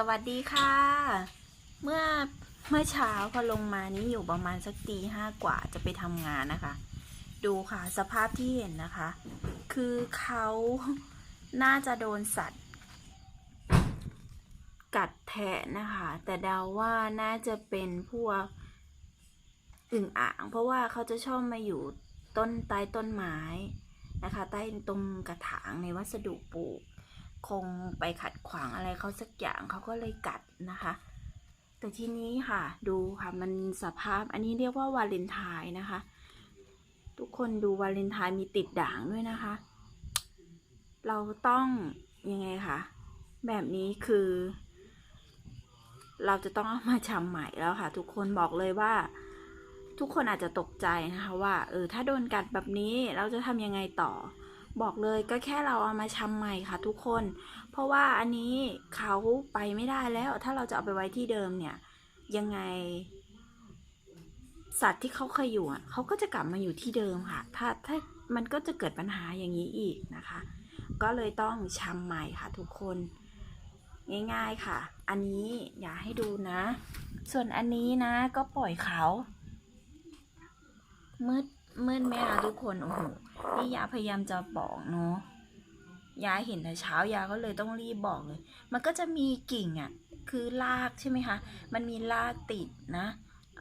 สวัสดีค่ะ เมื่อเมื่อเช้าพอลงมานี้อยู่ประมาณสักตีห้ากว่าจะไปทำงานนะคะ ดูค่ะสภาพที่เห็นนะคะ คือเขาน่าจะโดนสัตว์ กัดแทะนะคะ แต่เดาว่าน่าจะเป็นพวกอึ่งอ่าง เพราะว่าเขาจะชอบมาอยู่ต้นใต้ต้นไม้นะคะ ใต้ตรงกระถางในวัสดุปลูก คงไปขัดขวางอะไรเขาสักอย่างเขาก็เลยกัดนะคะ แต่ทีนี้ค่ะ ดูค่ะมันสภาพอันนี้เรียกว่าวาเลนไทน์นะคะ ทุกคนดูวาเลนไทน์มีติดด่างด้วยนะคะ เราต้องยังไงคะแบบนี้คือ เราจะต้องเอามาชำใหม่แล้วค่ะ ทุกคนบอกเลยว่า ทุกคนอาจจะตกใจนะคะว่าเออถ้าโดนกัดแบบนี้เราจะทำยังไงต่อ บอกเลยก็แค่เราเอามาชำใหม่ค่ะทุกคน เพราะว่าอันนี้เขาไปไม่ได้แล้ว ถ้าเราจะเอาไปไว้ที่เดิมเนี่ย ยังไง สัตว์ที่เขาเคยอยู่อะเขาก็จะกลับมาอยู่ที่เดิมค่ะ ถ้าถ้ามันก็จะเกิดปัญหาอย่างนี้อีกนะคะ ก็เลยต้องชำใหม่ค่ะทุกคน ง่าย ๆค่ะ อันนี้อย่าให้ดูนะ ส่วนอันนี้นะก็ปล่อยเขามืด มืดไหมคะทุกคนโอ้โหนี่ยาพยายามจะบอกเนาะยาเห็นแต่เช้ายาก็เลยต้องรีบบอกเลย มันก็จะมีกิ่งอะ่ะ คือรากใช่ไหมคะ มันมีรากติดนะ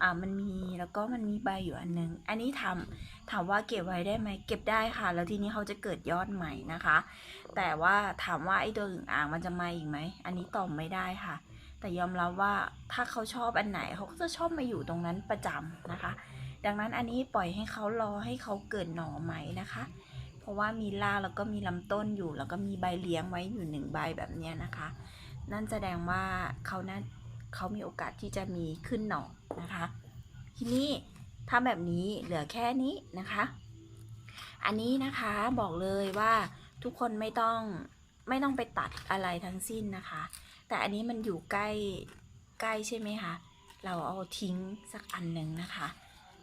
อ่ามันมีแล้วก็มันมีใบอยู่อันนึง อันนี้ทำถามว่าเก็บไว้ได้ไหมเก็บได้ค่ะ แล้วทีนี้เขาจะเกิดยอดใหม่นะคะ แต่ว่าถามว่าไอ้ตัวอึ่งอ่างมันจะมาอีกไหมอันนี้ตอบไม่ได้ค่ะ แต่ยอมรับว่าถ้าเขาชอบอันไหนเขาก็จะชอบมาอยู่ตรงนั้นประจำนะคะ ดังนั้นอันนี้ปล่อยให้เขารอให้เขาเกิดหน่อใหมนะคะ เพราะว่ามีรากแล้วก็มีลำต้นอยู่ แล้วก็มีใบเลี้ยงไว้อยู่หนึ่งใบแบบนี้นะคะ นั่นแสดงว่าเขาน่าเขามีโอกาสที่จะมีขึ้นหน่อนะคะ ทีนี้ทำแบบนี้เหลือแค่นี้นะคะ อันนี้นะคะบอกเลยว่าทุกคนไม่ต้อง ไม่ต้องไปตัดอะไรทั้งสิ้นนะคะ แต่อันนี้มันอยู่ใกล้ใกล้ใช่ไหมคะ เราเอาทิ้งสักอันหนึ่งนะคะ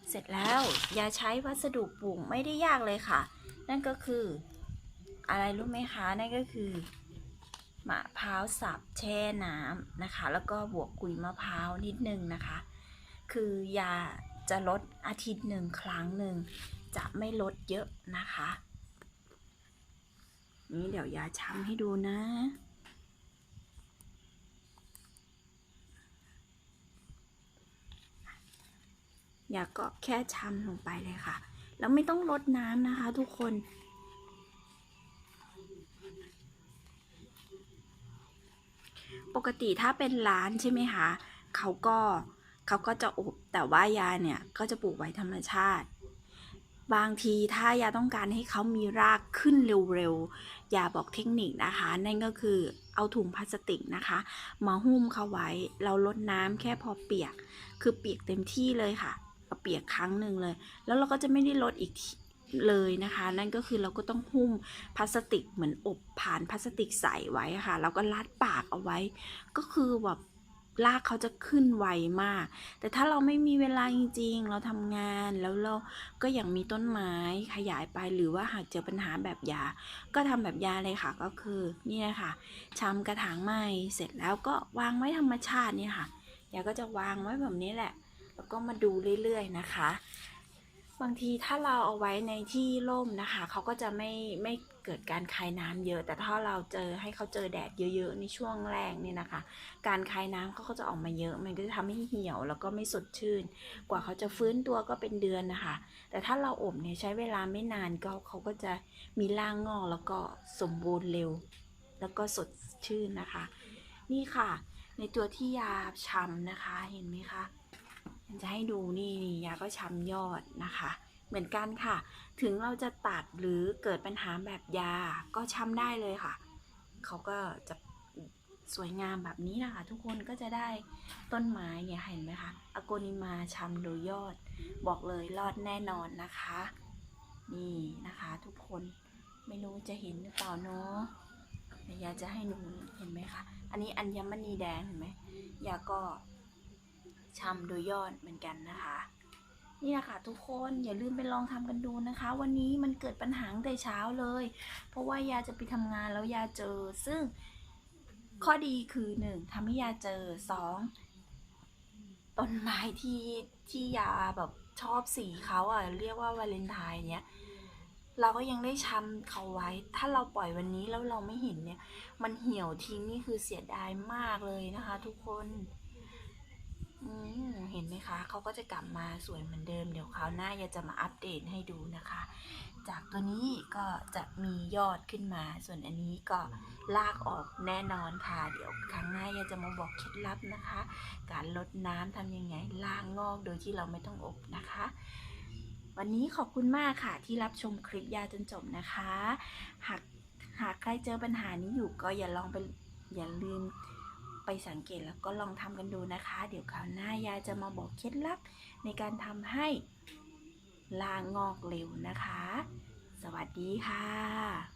เสร็จแล้วอย่าใช้วัสดุปลูกไม่ได้ยากเลยค่ะ นั่นก็คืออะไรรู้ไหมคะ นั่นก็คือมะพร้าวสับแช่น้ำนะคะ แล้วก็บวกกุยมะพร้าวนิดนึงนะคะ คือยาจะลดอาทิตย์หนึ่งครั้งหนึ่งจะไม่ลดเยอะนะคะ นี่เดี๋ยวยาช้ำให้ดูนะ อย่ากก็แค่ช้ำลงไปเลยค่ะ แล้วไม่ต้องลดน้ำนะคะทุกคนปกติถ้าเป็นร้านใช่ไหมคะ เขาก็เขาก็จะอบแต่ว่ายาเนี่ย ก็จะปลูกไว้ธรรมชาติ บางทีถ้ายาต้องการให้เขามีรากขึ้นเร็วๆยาบอกเทคนิคนะคะ นั่นก็คือเอาถุงพลาสติกนะคะ มาหุ้มเขาไว้ เราลดน้ำแค่พอเปียก คือเปียกเต็มที่เลยค่ะเอาเปียกครั้งหนึ่งเลย แล้วเราก็จะไม่ได้ลดอีกเลยนะคะ นั่นก็คือเราก็ต้องหุ้มพลาสติกเหมือนอบผ่านพลาสติกใส่ไว้ค่ะ แล้วก็รัดปากเอาไว้ ก็คือแบบ ลากเขาจะขึ้นไวมาก แต่ถ้าเราไม่มีเวลาจริงๆ เราทำงานแล้วเราก็อย่างมีต้นไม้ขยายไปหรือว่าหากเจอปัญหาแบบยา ก็ทำแบบยาเลยค่ะก็คือนี่นะคะชำกระถางไม้เสร็จแล้วก็วางไว้ธรรมชาติเนี่ยค่ะยาก็จะวางไว้แบบนี้แหละ แล้วก็มาดูเรื่อยๆนะคะ บางทีถ้าเราเอาไว้ในที่ร่มนะคะ เขาก็จะไม่ไม่เกิดการคายน้ำเยอะ แต่ถ้าเราเจอให้เขาเจอแดดเยอะๆในช่วงแรกเนี่ยนะคะ การคายน้ำเขาก็จะออกมาเยอะ มันก็จะทำให้เหี่ยวแล้วก็ไม่สดชื่น กว่าเขาจะฟื้นตัวก็เป็นเดือนนะคะ แต่ถ้าเราอบเนี่ยใช้เวลาไม่นานก็เขาก็จะมีร่างงอกแล้วก็สมบูรณ์เร็ว แล้วก็สดชื่นนะคะ นี่ค่ะ ในตัวที่ยาชำนะคะเห็นไหมคะ จะให้ดูนี่นี่ยาก็ช้ำยอดนะคะ เหมือนกันค่ะ ถึงเราจะตัดหรือเกิดปัญหาแบบยาก็ช้ำได้เลยค่ะ เขาก็จะสวยงามแบบนี้นะคะ ทุกคนก็จะได้ต้นไม้เนี่ยเห็นไหมคะอโกนิมาช้ำโดยยอด บอกเลยรอดแน่นอนนะคะ นี่นะคะ ทุกคนไม่รู้จะเห็นหรือเปล่าเนาะแต่ยาจะให้หนูเห็นไหมคะ อันนี้อัญมณีแดงเห็นไหมยาก็ ชำโดยยอดเหมือนกันนะคะนี่แหละค่ะทุกคนอย่าลืมไปลองทำกันดูนะคะ วันนี้มันเกิดปัญหาตั้งแต่เช้าเลย เพราะว่ายาจะไปทำงานแล้วยาเจอ ซึ่งข้อดีคือหนึ่งทำให้ยาเจอสองต้นไม้ที่ที่ยาแบบชอบสีเขาอะเรียกว่าวาเลนไทน์เนี้ยเราก็ยังได้ชำเขาไว้ ถ้าเราปล่อยวันนี้แล้วเราไม่เห็นเนี่ย มันเหี่ยวทิ้งนี่คือเสียดายมากเลยนะคะ ทุกคน เห็นไหมคะ เขาก็จะกลับมาสวยเหมือนเดิม เดี๋ยวคราวหน้ายาจะมาอัปเดตให้ดูนะคะ จากตัวนี้ก็จะมียอดขึ้นมา ส่วนอันนี้ก็ลากออกแน่นอนค่ะ เดี๋ยวครั้งหน้ายาจะมาบอกเคล็ดลับนะคะ การลดน้ำทำยังไงลากงอกโดยที่เราไม่ต้องอบนะคะวันนี้ขอบคุณมากค่ะที่รับชมคลิปยาจนจบนะคะ หากหากใครเจอปัญหานี้อยู่ก็อย่าลองไปอย่าลืม ไปสังเกตแล้วก็ลองทำกันดูนะคะ เดี๋ยวคราวหน้ายาจะมาบอกเคล็ดลับในการทำให้ลางงอกเร็วนะคะ สวัสดีค่ะ